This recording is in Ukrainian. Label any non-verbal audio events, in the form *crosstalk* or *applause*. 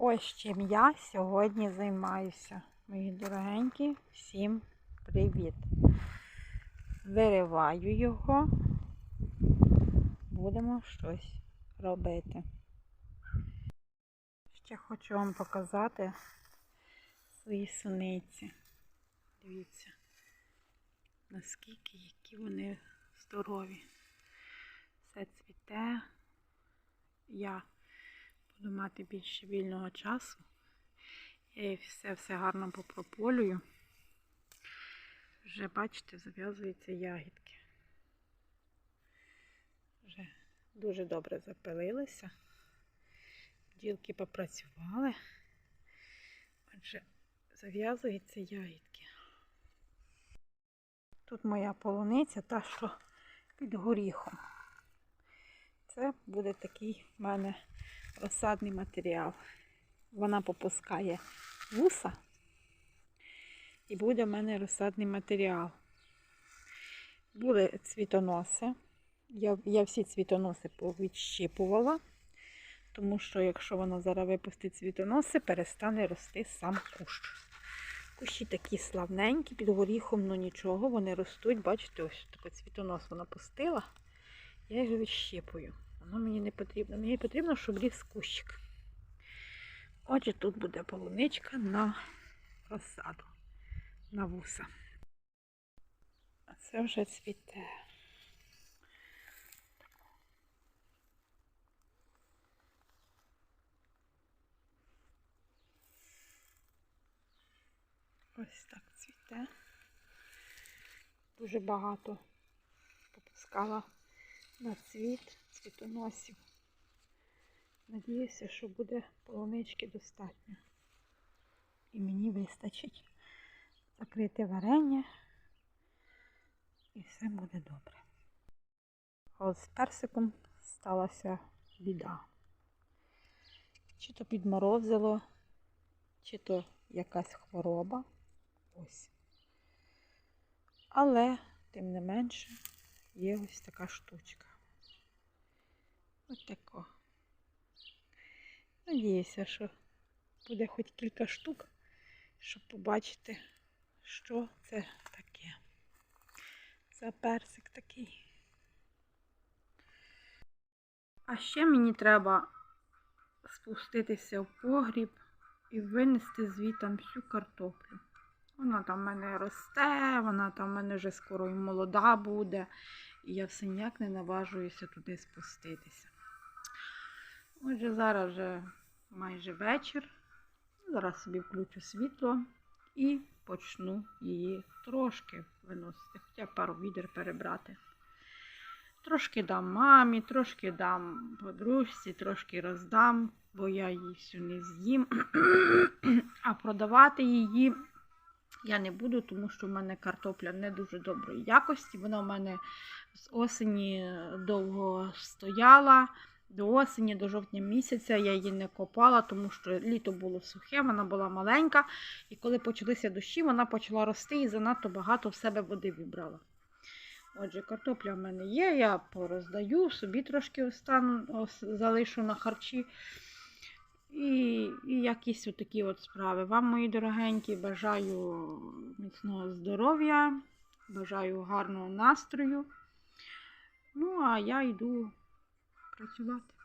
Ось чим я сьогодні займаюся. Мої дорогенькі, всім привіт. Вириваю його, будемо щось робити. Ще хочу вам показати свої суниці. Дивіться, наскільки які вони здорові. Все цвіте. Я буду мати більше вільного часу. Я все все гарно попрополюю. Вже, бачите, зав'язуються ягідки. Вже дуже добре запилилися. Бджілки попрацювали. Отже, зав'язуються ягідки. Тут моя полуниця, та що під горіхом. Це буде такий в мене розсадний матеріал. Вона попускає вуса і буде в мене розсадний матеріал. Були цвітоноси. Я, я всі цвітоноси повідщипувала, тому що якщо вона зараз випустить цвітоноси, перестане рости сам кущ. Кущі такі славненькі, під горіхом, ну нічого, вони ростуть. Бачите, ось такий цвітонос вона пустила. Я його відщипую. Воно мені не потрібно. Мені потрібно, щоб ріс кущик. Отже, тут буде полуничка на розсаду, на вуса. А це вже цвіте. Ось так цвіте. Дуже багато попускала на цвіт цвітоносів. Надіюся, що буде полунички достатньо. І мені вистачить закрити варення і все буде добре. А от з персиком сталася біда. Чи то підморозило, чи то якась хвороба. Ось. Але, тим не менше, є ось така штучка. Ось тако. Надіюся, що буде хоч кілька штук, щоб побачити, що це таке. За персик такий. А ще мені треба спуститися в погріб і винести звітам всю картоплю. Вона там в мене росте, вона там в мене вже скоро і молода буде. І я все ніяк не наважуюся туди спуститися. Отже, зараз вже майже вечір. Зараз собі включу світло і почну її трошки виносити, хоча пару відер перебрати. Трошки дам мамі, трошки дам подружці, трошки роздам, бо я її всю не з'їм. *clears throat* А продавати її я не буду, тому що в мене картопля не дуже доброї якості. Вона в мене з осені довго стояла. До осені, до жовтня місяця я її не копала, тому що літо було сухе, вона була маленька. І коли почалися дощі, вона почала рости і занадто багато в себе води вибрала. Отже, картопля в мене є, я пороздаю, собі трошки остану, залишу на харчі. І, і якісь отакі от справи. Вам, мої дорогенькі, бажаю міцного здоров'я, бажаю гарного настрою. Ну, а я йду працювати.